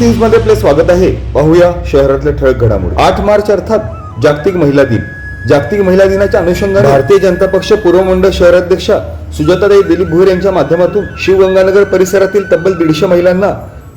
न्यूजमध्ये आपले स्वागत आहे. पाहूया शहरातल्या ठळक घडामोडी. आठ मार्च अर्थात जागतिक महिला दिन. जागतिक महिला दिनाच्या अनुषंगाने भारतीय जनता पक्ष पूर्व मंडळ शहराध्यक्षा सुजाताताई दिलीप भोईर यांच्या माध्यमातून शिवगंगानगर परिसरातील तब्बल दीडशे महिलांना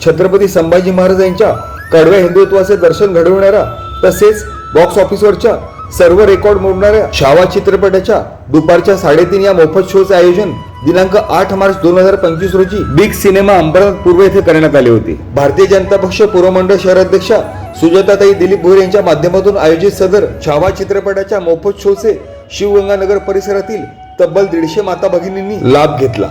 छत्रपती संभाजी महाराज यांच्या कडव्या हिंदुत्वाचे दर्शन घडवणाऱ्या तसेच बॉक्स ऑफिसवरच्या सर्व रेकॉर्ड मोडणाऱ्या छावा चित्रपटाच्या दुपारच्या साडेतीन या मोफत शोचे आयोजन दिनांक आठ मार्च दोन हजार पंचवीस रोजी बिग सिनेमा अंबरनाथ पूर्व येथे करण्यात आले होते. भारतीय जनता पक्ष पूर्वमंडळ शहराध्यक्षा सुजाताताई दिलीप भोईर यांच्या माध्यमातून आयोजित सदर छावा चित्रपटाच्या मोफत शोचे शिवगंगानगर परिसरातील तब्बल दीडशे माता भगिनींनी लाभ घेतला.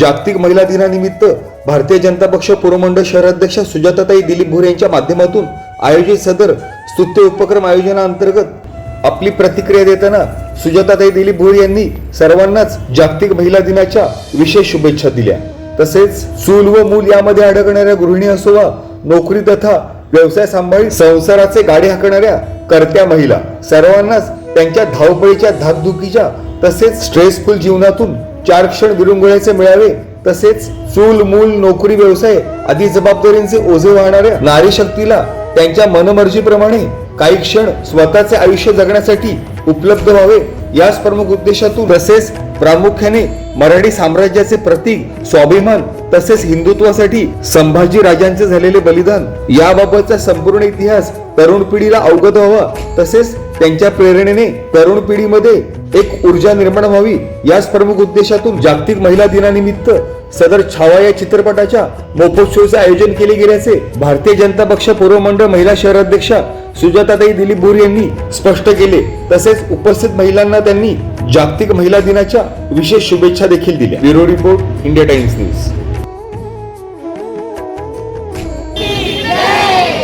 जागतिक महिला दिनानिमित्त भारतीय जनता पक्ष पूर्वमंडळ शहराध्यक्षा सुजाताताई दिलीप भोईर यांच्या माध्यमातून आयोजित सदर स्तुत्य उपक्रम आयोजनाअंतर्गत आपली प्रतिक्रिया देताना सुजाताताई दिलीप भोर यांनी सर्वांनाच जागतिक महिला दिनाच्या विशेष शुभेच्छा दिल्या. तसेच चूल व मूल यामध्ये अडकणाऱ्या गृहिणी असो वा नोकरी तथा व्यवसाय सांभाळी संसाराचे गाडी हाकणाऱ्या करत्या महिला सर्वांनाच त्यांच्या धावपळीच्या धाकधुकीच्या तसेच स्ट्रेसफुल जीवनातून चार क्षण विरंगुळ्याचे मिळावे. तसेच चूल मूल नोकरी व्यवसाय आदी जबाबदारींचे ओझे वाहणाऱ्या नारी शक्तीला त्यांच्या मनमर्जीप्रमाणे काही क्षण स्वतःचे आयुष्य जगण्यासाठी उपलब्ध व्हावे याच प्रमुख उद्देशातून तसेच प्रामुख्याने मराठी साम्राज्याचे प्रतीक स्वाभिमान तसेच हिंदुत्वासाठी संभाजी राजांचे झालेले बलिदान याबाबतचा संपूर्ण इतिहास तरुण पिढीला अवगत व्हावा तसेच त्यांच्या प्रेरणेने तरुण पिढीमध्ये एक ऊर्जा निर्माण व्हावी याच प्रमुख उद्देशातून जागतिक महिला दिनानिमित्त सदर छावा या चित्रपटाच्या मोफत आयोजन केले गेल्याचे भारतीय जनता पक्ष पूर्व मंडळ महिला शहराध्यक्षा सुजाताताई दिलीप बोर यांनी स्पष्ट केले. तसेच उपस्थित महिलांना त्यांनी जागतिक महिला दिनाच्या विशेष शुभेच्छा देखील दिल्या. Bureau report India Times news.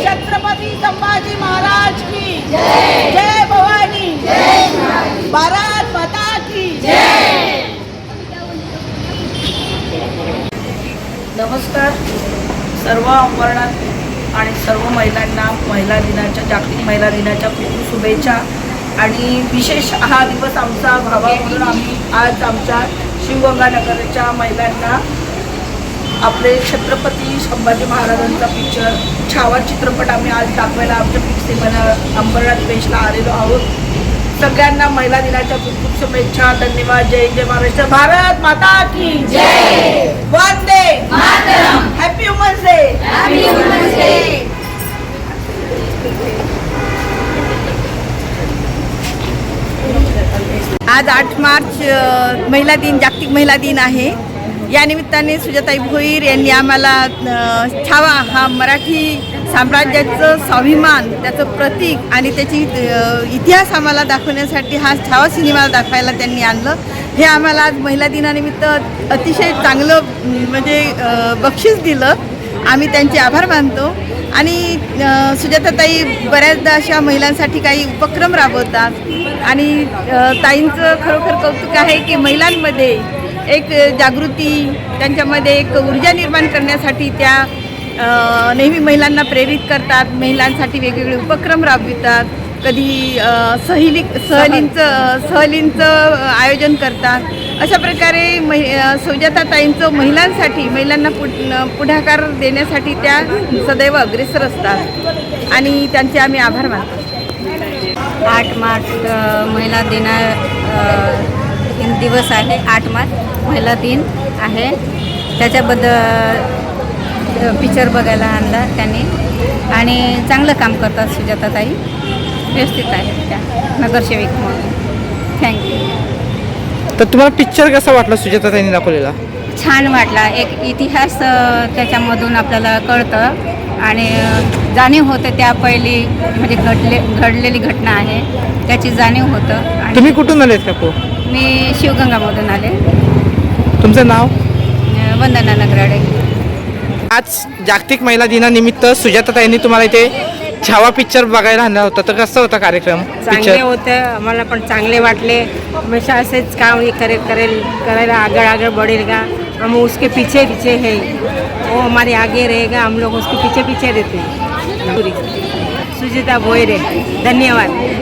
Chhatrapati Sambhaji Maharaj की जय. भवानी. भारत माता की नमस्कार. सर्व अंबरनाथ आणि सर्व महिलांना महिला दिनाच्या जागतिक महिला दिनाच्या खूप शुभेच्छा. आणि विशेष हा दिवस आमचा व्हावा म्हणून आम्ही आज आमच्या शिवगंगानगरच्या महिलांना आपले छत्रपती संभाजी महाराजांचा पिक्चर छावा चित्रपट आम्ही आज दाखवायला आमच्या बिग अंबरनाथ बेसला आलेलो आहोत. सगळ्यांना महिला दिनाच्या खूप खूप शुभेच्छा. धन्यवाद. जय जय महाराष्ट्र. भारत माता की जय! आज आठ मार्च महिला दिन जागतिक महिला दिन आहे. या निमित्ताने सुजाताई भोईर यांनी आम्हाला छावा हा मराठी साम्राज्याचं स्वाभिमान त्याचं प्रतीक आणि त्याची इतिहास आम्हाला दाखवण्यासाठी हा छावा सिनेमा दाखवायला त्यांनी आणलं. हे आम्हाला आज महिला दिनानिमित्त अतिशय चांगलं म्हणजे बक्षीस दिलं. आम्ही त्यांचे आभार मानतो. आणि सुजाताताई बऱ्याचदा अशा महिलांसाठी काही उपक्रम राबवतात. आणि ताईंचं खरोखर कौतुक आहे की महिलांमध्ये एक जागृती त्यांच्यामध्ये एक ऊर्जा निर्माण करण्यासाठी त्या नेहमी महिलांना प्रेरित करतात. महिलांसाठी वेगवेगळे उपक्रम राबवितात. कधी सहली सहलींचं सहलींचं आयोजन करतात. अशा प्रकारे महि सुजाताताईंचं महिलांसाठी महिलांना पु पुढाकार देण्यासाठी त्या सदैव अग्रेसर असतात. आणि त्यांचे आम्ही आभार मानतो. आठ मार्च महिला दिना दिवस आहे. आठ मार्च महिला दिन आहे. त्याच्याबद्दल पिक्चर बघायला आणला त्यांनी. आणि चांगलं काम करतात सुजाताताई व्यवस्थित आहेत त्या नगरसेविक म्हणून. थँक्यू तर तुम्हाला पिक्चर कसा वाटला सुजाता त्यांनी दाखवलेला? छान वाटला. एक इतिहास त्याच्यामधून आपल्याला कळतं. आणि जाणीव होतं त्या पहिली म्हणजे घडले घडलेली घटना आहे. त्याची जाणीव होतं. आणि तुम्ही कुठून आलेत काकू मी शिवगंगामधून आले. तुमचं नाव? वंदना नगराडे. आज जागतिक महिला दिनानिमित्त सुजाताताईंनी तुम्हाला इथे छावा पिक्चर बघायला आणला होता. तर कसा होता कार्यक्रम? चांगले पिक्चर होते. आम्हाला पण चांगले वाटले. हमेशा असेच काम ये करे करेल करेला आगे आगे बढ़ेगा हम उसके पीछे पीछे है. वो हमारे आगे रहेगा. हम लोग उसके पीछे पीछे रहते हैं. सुजीता भोयरे धन्यवाद.